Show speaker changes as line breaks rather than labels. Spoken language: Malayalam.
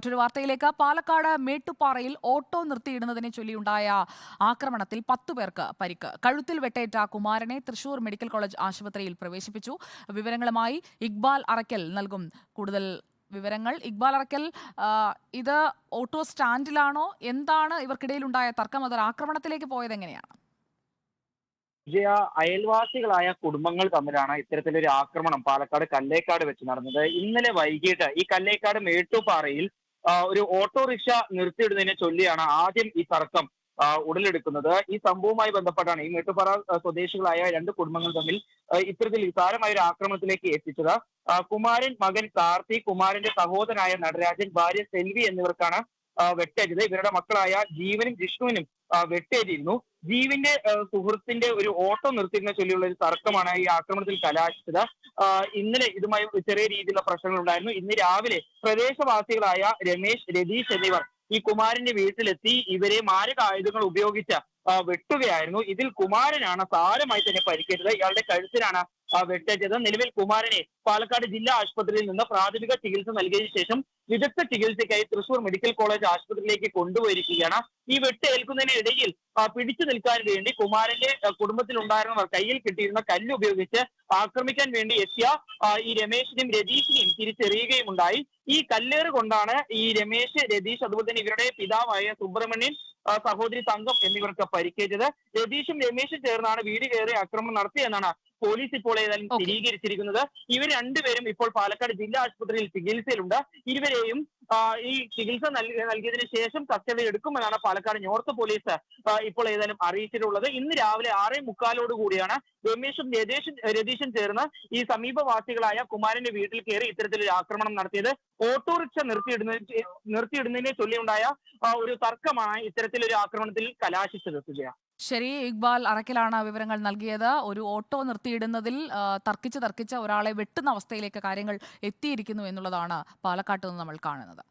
മറ്റൊരു വാർത്തയിലേക്ക്. പാലക്കാട് മേട്ടുപാറയിൽ ഓട്ടോ നിർത്തിയിടുന്നതിനെ ചൊല്ലിയുണ്ടായ ആക്രമണത്തിൽ പത്തു പേർക്ക് പരിക്ക്. കഴുത്തിൽ വെട്ടേറ്റ കുമാരനെ തൃശൂർ മെഡിക്കൽ കോളേജ് ആശുപത്രിയിൽ പ്രവേശിപ്പിച്ചു. വിവരങ്ങളുമായി ഇക്ബാൽ അറക്കൽ നൽകും. കൂടുതൽ വിവരങ്ങൾ. ഇക്ബാൽ അറക്കൽ ഇത് ഓട്ടോ സ്റ്റാൻഡിലാണോ? എന്താണ് ഇവർക്കിടയിലുണ്ടായ തർക്കം? അതൊരു ആക്രമണത്തിലേക്ക് പോയത് എങ്ങനെയാണ്?
വിജയ അയൽവാസികളായ കുടുംബങ്ങൾ തമ്മിലാണ് ഇത്തരത്തിലൊരു ആക്രമണം പാലക്കാട് കല്ലേക്കാട് വെച്ച് നടന്നത്. ഇന്നലെ വൈകിട്ട് ഈ കല്ലേക്കാട് മേട്ടുപാറയിൽ ഒരു ഓട്ടോറിക്ഷ നിർത്തിയിടുന്നതിനെ ചൊല്ലിയാണ് ആദ്യം ഈ തർക്കം ഉടലെടുക്കുന്നത്. ഈ സംഭവവുമായി ബന്ധപ്പെട്ടാണ് ഈ മേട്ടുപാറ സ്വദേശികളായ രണ്ട് കുടുംബങ്ങൾ തമ്മിൽ ഇത്തരത്തിൽ സാരമായ ഒരു ആക്രമണത്തിലേക്ക് എത്തിച്ചത്. കുമാരൻ മകൻ കാർത്തി കുമാരന്റെ സഹോദരനായ നടരാജൻ ഭാര്യ സെൽവി എന്നിവർക്കാണ് വെട്ടേറ്റത് ഇവരുടെ മക്കളായ ജീവനും ജിഷ്ണുവിനും വെട്ടേറ്റിരുന്നു. ജീവിന്റെ സുഹൃത്തിന്റെ ഒരു ഓട്ടോ നിർത്തിയതിനെ ചൊല്ലിയുള്ള ഒരു തർക്കമാണ് ഈ ആക്രമണത്തിൽ കലാശിച്ചത്. ഇന്നലെ ഇതുമായി ചെറിയ രീതിയിലുള്ള പ്രശ്നങ്ങൾ ഉണ്ടായിരുന്നു ഇന്ന് രാവിലെ പ്രദേശവാസികളായ രമേശ് രതീഷ് എന്നിവർ ഈ കുമാരന്റെ വീട്ടിലെത്തി ഇവരെ മാരക ആയുധങ്ങൾ ഉപയോഗിച്ച് വെട്ടുകയായിരുന്നു. ഇതിൽ കുമാരനാണ് സാരമായി തന്നെ പരിക്കേറ്റത്. ഇയാളുടെ കഴുത്തിനാണ് ആ, വെട്ടേറ്റത് നിലവിൽ കുമാരനെ പാലക്കാട് ജില്ലാ ആശുപത്രിയിൽ നിന്ന് പ്രാഥമിക ചികിത്സ നൽകിയതിനു ശേഷം വിദഗ്ധ ചികിത്സയ്ക്കായി തൃശൂർ മെഡിക്കൽ കോളേജ് ആശുപത്രിയിലേക്ക് കൊണ്ടുപോയിരിക്കുകയാണ് ഈ വെട്ടേൽക്കുന്നതിനിടയിൽ പിടിച്ചു നിൽക്കാൻ വേണ്ടി കുമാരന്റെ കുടുംബത്തിലുണ്ടായിരുന്നവർ കയ്യിൽ കിട്ടിയിരുന്ന കല്ല് ഉപയോഗിച്ച് ആക്രമിക്കാൻ വേണ്ടി എത്തിയ ഈ രമേശിനെയും രതീഷിനെയും തിരിച്ചെറിയുകയും ഉണ്ടായി. ഈ കല്ലേറ് കൊണ്ടാണ് ഈ രമേശ് രതീഷ് അതുപോലെ തന്നെ ഇവരുടെ പിതാവായ സുബ്രഹ്മണ്യൻ സഹോദരി തങ്കം എന്നിവർക്ക് പരിക്കേറ്റത്. രതീഷും രമേശും ചേർന്നാണ് വീട് കയറി ആക്രമണം നടത്തിയെന്നാണ് പോലീസ് ഇപ്പോൾ ഏതായാലും സ്ഥിരീകരിച്ചിരിക്കുന്നത്. ഇവർ രണ്ടുപേരും ഇപ്പോൾ പാലക്കാട് ജില്ലാ ആശുപത്രിയിൽ ചികിത്സയിലുണ്ട്. ഇരുവരെയും ഈ ചികിത്സ നൽകി നൽകിയതിനു ശേഷം കസ്റ്റഡി എടുക്കുമെന്നാണ് പാലക്കാട് നോർത്ത് പോലീസ് ഇപ്പോൾ ഏതായാലും അറിയിച്ചിട്ടുള്ളത്. ഇന്ന് രാവിലെ ആറേ മുക്കാലോട് കൂടിയാണ് രമേശും രതീഷും രതീഷും ചേർന്ന് ഈ സമീപവാസികളായ കുമാരന്റെ വീട്ടിൽ കയറി ഇത്തരത്തിലൊരു ആക്രമണം നടത്തിയത്. ഓട്ടോറിക്ഷ നിർത്തിയിടുന്ന നിർത്തിയിടുന്നതിനെ ചൊല്ലിയുണ്ടായ ഒരു തർക്കമാണ് ഇത്തരത്തിലൊരു ആക്രമണത്തിൽ കലാശിച്ചത് സുജയ.
ശരി ഇക്ബാൽ അറക്കലാണ് വിവരങ്ങൾ നൽകിയത്. ഒരു ഓട്ടോ നിർത്തിയിടുന്നതിൽ തർക്കിച്ച് തർക്കിച്ച് ഒരാളെ വെട്ടുന്ന അവസ്ഥയിലേക്ക് കാര്യങ്ങൾ എത്തിയിരിക്കുന്നു എന്നുള്ളതാണ് പാലക്കാട്ട് നിന്ന് നമ്മൾ കാണുന്നത്.